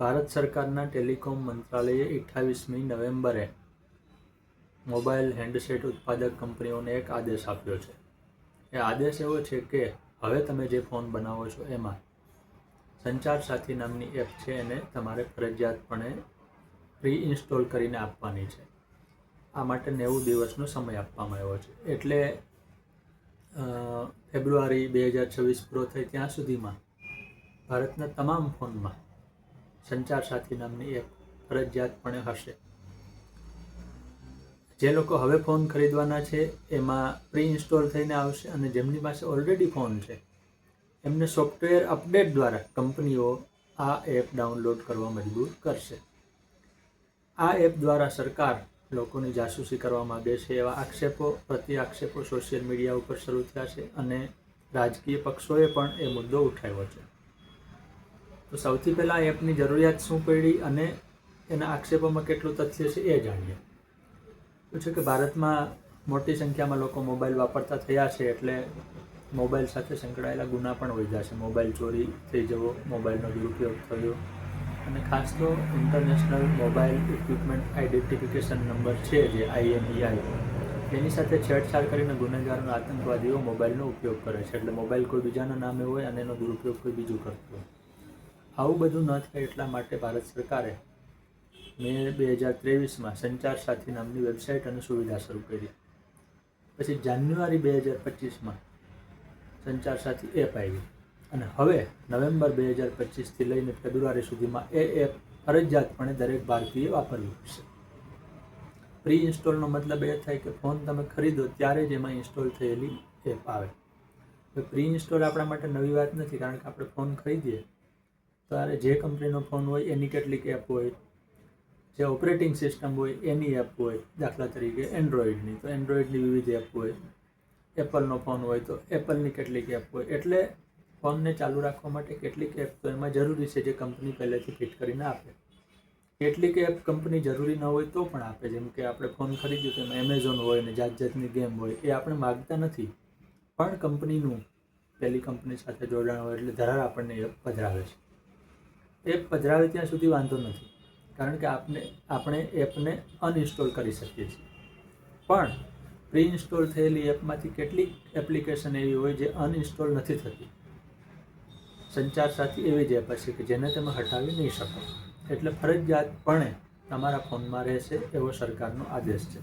ભારત સરકારના ટેલિકોમ મંત્રાલયે અઠ્ઠાવીસમી નવેમ્બરે મોબાઈલ હેન્ડસેટ ઉત્પાદક કંપનીઓને એક આદેશ આપ્યો છે. એ આદેશ એવો છે કે હવે તમે જે ફોન બનાવો છો એમાં સંચાર સાથી નામની એપ છે એને તમારે ફરજિયાતપણે પ્રી ઇન્સ્ટોલ કરીને આપવાની છે. આ માટે નેવું દિવસનો સમય આપવામાં આવ્યો છે. એટલે ફેબ્રુઆરી બે હજાર છવ્વીસ પૂરો થાય ત્યાં સુધીમાં ભારતના તમામ ફોનમાં સંચાર સાથી નામની એપ ફરજિયાતપણે હશે. જે લોકો હવે ફોન ખરીદવાના છે, એમાં પ્રી ઇન્સ્ટોલ થઈને આવશે અને જેમની પાસે ઓલરેડી ફોન છે, એમને સોફ્ટવેર અપડેટ દ્વારા કંપનીઓ આ એપ ડાઉનલોડ કરવા મજબૂર કરશે. આ એપ દ્વારા સરકાર લોકોની જાસૂસી કરવા માગે છે એવા આક્ષેપો, પ્રતિ આક્ષેપો સોશિયલ મીડિયા ઉપર શરૂ થયા છે અને રાજકીય પક્ષોએ પણ એ મુદ્દો ઉઠાવ્યો છે. તો સૌથી પહેલાં એપની જરૂરિયાત શું પડી અને એના આક્ષેપોમાં કેટલું તથ્ય છે એ જાણીએ. તો છે કે ભારતમાં મોટી સંખ્યામાં લોકો મોબાઈલ વાપરતા થયા છે એટલે મોબાઈલ સાથે સંકળાયેલા ગુના પણ વધ્યા છે. મોબાઈલ ચોરી થઈ જવો, મોબાઈલનો દુરુપયોગ થયો અને ખાસ તો international mobile equipment identification number છે જે આઈએમઈઆઈ, એની સાથે છેડછાડ કરીને ગુનેગારોના આતંકવાદીઓ મોબાઈલનો ઉપયોગ કરે છે. એટલે મોબાઈલ કોઈ બીજાના નામે હોય અને એનો દુરુપયોગ કોઈ બીજું કરતું હોય. આવું બધું ન થાય એટલા માટે ભારત સરકારે મે બે હજાર ત્રેવીસમાં સંચાર સાથી નામની વેબસાઇટ અને સુવિધા શરૂ કરી. પછી જાન્યુઆરી બે હજાર પચીસમાં સંચાર સાથી એપ આવી. અને હવે નવેમ્બર બે હજાર પચીસથી લઈને ફેબ્રુઆરી સુધીમાં એ એપ ફરજિયાતપણે દરેક ભારતીય વાપરવી પડશે. પ્રી ઇન્સ્ટોલનો મતલબ એ થાય કે ફોન તમે ખરીદો ત્યારે જ એમાં ઇન્સ્ટોલ થયેલી એપ આવે. પ્રી ઇન્સ્ટોલ આપણા માટે નવી વાત નથી કારણ કે આપણે ફોન ખરીદીએ ત્યારે જે કંપનીનો ફોન હોય, એની કેટલીક એપ હોય, જે ઓપરેટિંગ સિસ્ટમ હોય, એની એપ હોય, દાખલા તરીકે એન્ડ્રોઈડની તો એન્ડ્રોઈડની વિવિધ એપ હોય એપલનો ફોન હોય, તો એપલની કેટલીક એપ હોય. એટલે ફોનને ચાલુ રાખવા માટે કેટલીક એપ તો એમાં જરૂરી છે જે કંપની પહેલેથી ફિટ કરીને આપે. કેટલીક એપ કંપની જરૂરી ન હોય તો પણ આપે. જેમ કે આપણે ફોન ખરીદ્યું તો એમાં એમેઝોન હોય ને જાત જાતની ગેમ હોય, એ આપણે માગતા નથી. પણ કંપનીનું પહેલી કંપની સાથે જોડાણ હોય એટલે ધરાર આપણને એ પધરાવે છે. એપ પધરાવે ત્યાં સુધી વાંધો નથી, કારણ કે આપને, આપણે એપને અનઇન્સ્ટોલ કરી શકીએ છીએ. પણ પ્રી ઇન્સ્ટોલ થયેલી એપમાંથી કેટલીક એપ્લિકેશન એવી હોય જે અનઇન્સ્ટોલ નથી થતી? સંચાર સાથી એવી જ એપ હશે કે જેને તમે હટાવી નહીં શકો. એટલે ફરજિયાતપણે તમારા ફોનમાં રહેશે એવો સરકારનો આદેશ છે.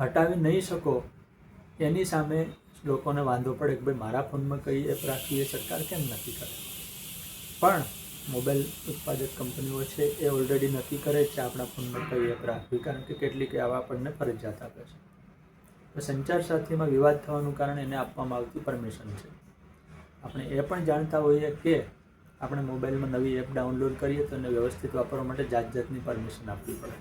હટાવી નહીં શકો, એની સામે લોકોને વાંધો પડે કે ભાઈ મારા ફોનમાં કઈ એપ રાખવી એ સરકાર કેમ નક્કી કરે? પણ મોબાઈલ ઉત્પાદક કંપનીઓ છે, એ ઓલરેડી નક્કી કરે છે આપણા ફોનમાં કઈ એપ રાખવી, કારણ કે કેટલીક એવા આપણને ફરજિયાત આપે છે. તો સંચાર સાથીમાં વિવાદ થવાનું કારણ એને આપવામાં આવતી પરમિશન છે. આપણે એ પણ જાણતા હોઈએ કે આપણે મોબાઈલમાં નવી એપ ડાઉનલોડ કરીએ તો એને વ્યવસ્થિત વાપરવા માટે જાત જાતની પરમિશન આપવી પડે.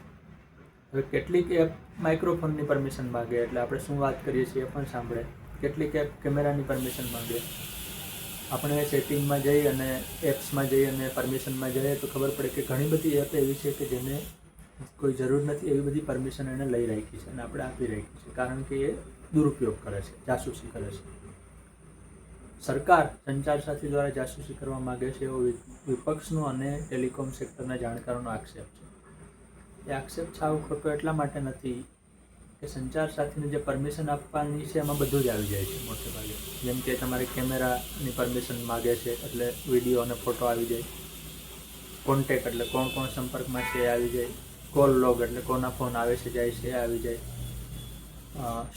હવે કેટલીક એપ માઇક્રોફોનની પરમિશન માગે, એટલે આપણે શું વાત કરીએ છીએ એ પણ સાંભળે. કેટલીક એપ કેમેરાની પરમિશન માગે આપણે સેટિંગમાં જઈ અને એપ્સમાં જઈ અને પરમિશનમાં જઈએ તો ખબર પડે કે ઘણી બધી એપ એવી છે કે જેને કોઈ જરૂર નથી એવી બધી પરમિશન એને લઈ રાખી છે અને આપણે આપી રાખી છે. કારણ કે એ દુરુપયોગ કરે છે, જાસૂસી કરે છે. સરકાર સંચાર સાથી દ્વારા જાસૂસી કરવા માગે છે એવો વિપક્ષનો અને ટેલિકોમ સેક્ટરના જાણકારોનો આક્ષેપ છે. એ આક્ષેપ છાવ ખોટો એટલા માટે નથી કે સંચાર સાથેની જે પરમિશન આપવાની છે, એમાં બધું જ આવી જાય છે મોટે ભાગે જેમ કે તમારે કેમેરાની પરમિશન માગે છે, એટલે વીડિયો અને ફોટો આવી જાય. કોન્ટેક એટલે કોણ કોણ સંપર્કમાં છે એ આવી જાય. કોલ લોગ એટલે કોના ફોન આવે છે, જાય છે એ આવી જાય.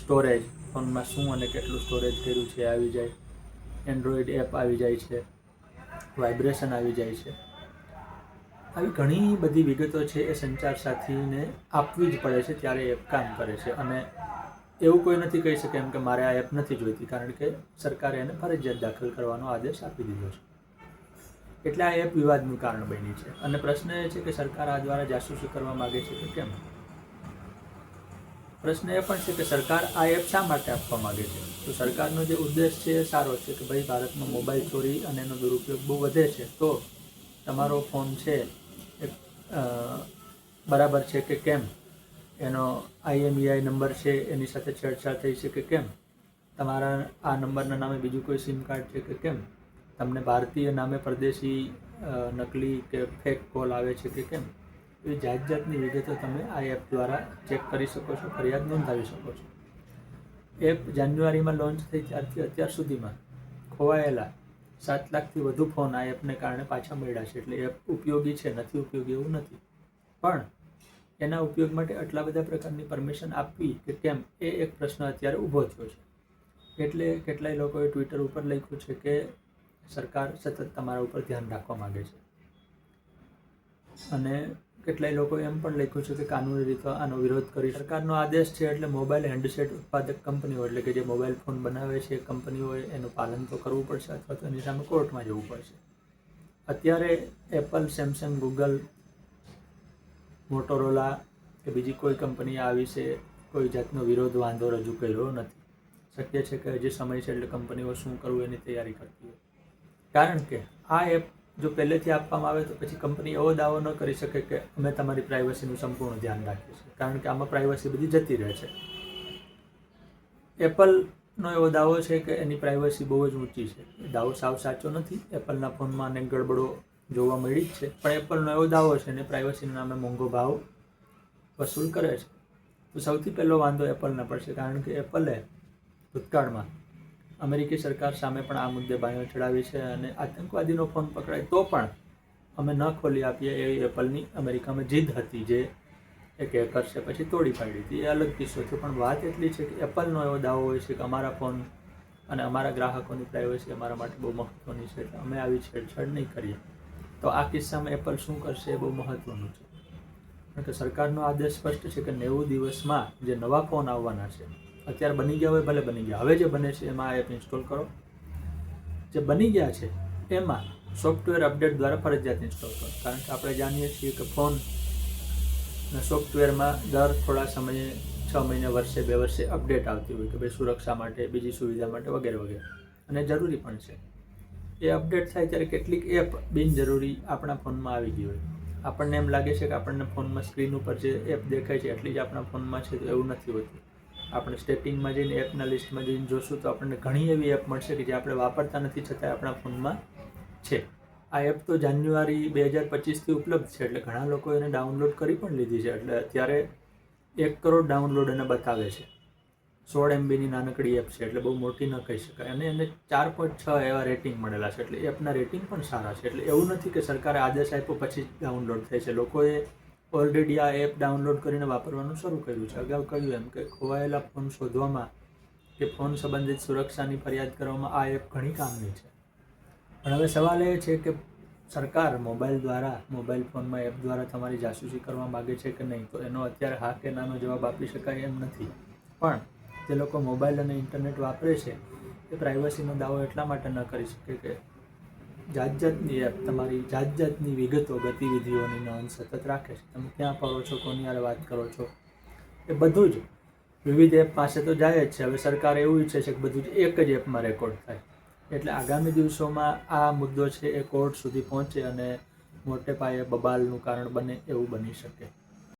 સ્ટોરેજ ફોનમાં શું અને કેટલું સ્ટોરેજ કર્યું છે એ આવી જાય. એન્ડ્રોઈડ એપ આવી જાય છે. વાઇબ્રેશન આવી જાય છે. આવી ઘણી બધી વિગતો છે એ સંચાર સાથીને આપવી જ પડે છે ત્યારે એપ કામ કરે છે. અને એવું કોઈ નથી કહી શકે એમ કે મારે આ એપ નથી જોઈતી, કારણ કે સરકારે એને ફરજિયાત દાખલ કરવાનો આદેશ આપી દીધો છે. એટલે આ એપ વિવાદનું કારણ બની છે. અને પ્રશ્ન એ છે કે સરકાર આ દ્વારા જાસૂસી કરવા માગે છે કે કેમ? પ્રશ્ન એ પણ છે કે સરકાર આ એપ શા માટે આપવા માગે છે? તો સરકારનો જે ઉદ્દેશ છે એ સારો છે કે ભાઈ, ભારતમાં મોબાઈલ ચોરી અને એનો દુરુપયોગ બહુ વધે છે. તો તમારો ફોન છે બરાબર છે કે કેમ? એનો આઈએમઈઆઈ નંબર છે, એની સાથે છેડછાડ થઈ છે કે કેમ? તમારા આ નંબરના નામે બીજું કોઈ સિમ કાર્ડ છે કે કેમ? તમને ભારતીય નામે પરદેશી નકલી કે ફેક કોલ આવે છે કે કેમ? એ જાત જાતની વિગતો તમે આ એપ દ્વારા ચેક કરી શકો છો, ફરિયાદ નોંધાવી શકો છો. એપ જાન્યુઆરીમાં લોન્ચ થઈ ત્યારથી અત્યાર સુધીમાં ખોવાયેલા સાત લાખથી વધુ ફોન આ એપને કારણે પાછા મળ્યા છે. એટલે એપ ઉપયોગી છે, નથી ઉપયોગી એવું નથી. પણ એના ઉપયોગ માટે આટલા બધા પ્રકારની પરમિશન આપવી કે કેમ એ એક પ્રશ્ન અત્યારે ઊભો થયો છે. એટલે કેટલાય લોકોએ ટ્વિટર ઉપર લખ્યું છે કે સરકાર સતત તમારા ઉપર ધ્યાન રાખવા માગે છે. અને કેટલાય લોકોએ એમ પણ લખ્યું છે કે કાનૂની રીતે આનો વિરોધ કરી સરકારનો આદેશ છે એટલે મોબાઈલ હેન્ડસેટ ઉત્પાદક કંપનીઓ એટલે કે જે મોબાઈલ ફોન બનાવે છે કંપનીઓએ એનું પાલન તો કરવું પડશે અથવા તો એની સામે કોર્ટમાં જવું પડશે. અત્યારે એપલ, સેમસંગ, ગૂગલ, મોટોરોલા કે બીજી કોઈ કંપનીએ આ વિશે કોઈ જાતનો વિરોધ વાંધો રજૂ કર્યો નથી. શક્ય છે કે હજી સમય છે એટલે કંપનીઓ શું કરવું એની તૈયારી કરતી હોય. કારણ કે આ એપ જો પહેલેથી આપવામાં આવે તો પછી કંપની એવો દાવો ન કરી શકે કે અમે તમારી પ્રાઇવસીનું સંપૂર્ણ ધ્યાન રાખીએ છીએ કારણ કે આમાં પ્રાઇવસી બધી જતી રહે છે. એપલનો એવો દાવો છે કે એની પ્રાઇવસી બહુ જ ઊંચી છે. એ દાવો સાવ સાચો નથી. એપલના ફોનમાં અનેક ગડબડો જોવા મળી જ છે. પણ એપલનો એવો દાવો છે અને પ્રાઇવસીના નામે મોંઘો ભાવ વસૂલ કરે છે. તો સૌથી પહેલો વાંધો એપલને પડશે કારણ કે એપલે ભૂતકાળમાં અમેરિકી સરકાર સામે પણ આ મુદ્દે બાયો ચડાવી છે અને આતંકવાદીનો ફોન પકડાય તો પણ અમે ન ખોલી આપીએ એ એપલની અમેરિકામાં જીદ હતી જે એક હેકર્સે પછી તોડી પાડી હતી. એ અલગ કિસ્સો છે, પણ વાત એટલી છે કે એપલનો એવો દાવો હોય છે કે અમારા ફોન અને અમારા ગ્રાહકોની પ્રાઇવસી અમારા માટે બહુ મહત્ત્વની છે એટલે અમે આવી છેડછાડ નહીં કરીએ. તો આ કિસ્સામાં એપલ શું કરશે એ બહુ મહત્ત્વનું છે. કારણ કે સરકારનો આદેશ સ્પષ્ટ છે કે નેવું દિવસમાં જે નવા ફોન આવવાના છે અત્યારે બની ગયા હોય, ભલે બની ગયા. હવે જે બને છે, એમાં આ એપ ઇન્સ્ટોલ કરો. જે બની ગયા છે, એમાં સોફ્ટવેર અપડેટ દ્વારા ફરજિયાત ઇન્સ્ટોલ કરો. કારણ કે આપણે જાણીએ છીએ કે ફોન સોફ્ટવેરમાં દર થોડા સમયે છ મહિને, વર્ષે, બે વર્ષે અપડેટ આવતી હોય કે ભાઈ સુરક્ષા માટે, બીજી સુવિધા માટે વગેરે વગેરે. અને જરૂરી પણ છે. એ અપડેટ થાય ત્યારે કેટલીક એપ બિનજરૂરી આપણા ફોનમાં આવી ગઈ હોય. આપણને એમ લાગે છે કે આપણને ફોનમાં સ્ક્રીન ઉપર જે એપ દેખાય છે, એટલી જ આપણા ફોનમાં છે, તો એવું નથી હોતું. આપણે સ્ટેટિંગમાં જઈને એપના લિસ્ટમાં જઈને જોશું તો આપણને ઘણી એવી એપ મળશે કે જે આપણે વાપરતા નથી છતાં આપણા ફોનમાં છે. આ એપ તો જાન્યુઆરી બે હજાર પચીસથી ઉપલબ્ધ છે, એટલે ઘણા લોકો એને ડાઉનલોડ કરી પણ લીધી છે. એટલે અત્યારે એક કરોડ ડાઉનલોડ એને બતાવે છે. સોળ એમબીની નાનકડી એપ છે, એટલે બહુ મોટી ન કહી શકાય. અને એને ચાર પોઈન્ટ છ એવા રેટિંગ મળેલા છે, એટલે એપના રેટિંગ પણ સારા છે. એટલે એવું નથી કે સરકારે આદેશ આપ્યો, પછી જ ડાઉનલોડ થાય છે. લોકોએ ઓલરેડી આ એપ ડાઉનલોડ કરીને વાપરવાનું શરૂ કર્યું છે. અગાઉ કહ્યું એમ કે ખોવાયેલા ફોન શોધવામાં કે ફોન સંબંધિત સુરક્ષાની ફરિયાદ કરવામાં આ એપ ઘણી કામની છે. પણ હવે સવાલ એ છે કે સરકાર મોબાઈલ દ્વારા, મોબાઈલ ફોનમાં એપ દ્વારા તમારી જાસૂસી કરવા માગે છે કે નહીં? તો એનો અત્યારે હા કે નાનો જવાબ આપી શકાય એમ નથી. પણ જે લોકો મોબાઈલ અને ઇન્ટરનેટ વાપરે છે, એ પ્રાઇવસીનો દાવો એટલા માટે ન કરી શકે કે જાત જાતની એપ તમારી જાત જાતની વિગતો, ગતિવિધિઓની નોંધ સતત રાખે છે. તમે ક્યાં ફરો છો, કોની યારે વાત કરો છો? એ બધું જ વિવિધ એપ પાસે તો જાય જ છે. હવે સરકાર એવું ઈચ્છે છે કે બધું જ એક જ એપમાં રેકોર્ડ થાય. એટલે આગામી દિવસોમાં આ મુદ્દો છે એ કોર્ટ સુધી પહોંચે અને મોટે પાયે બબાલનું કારણ બને એવું બની શકે.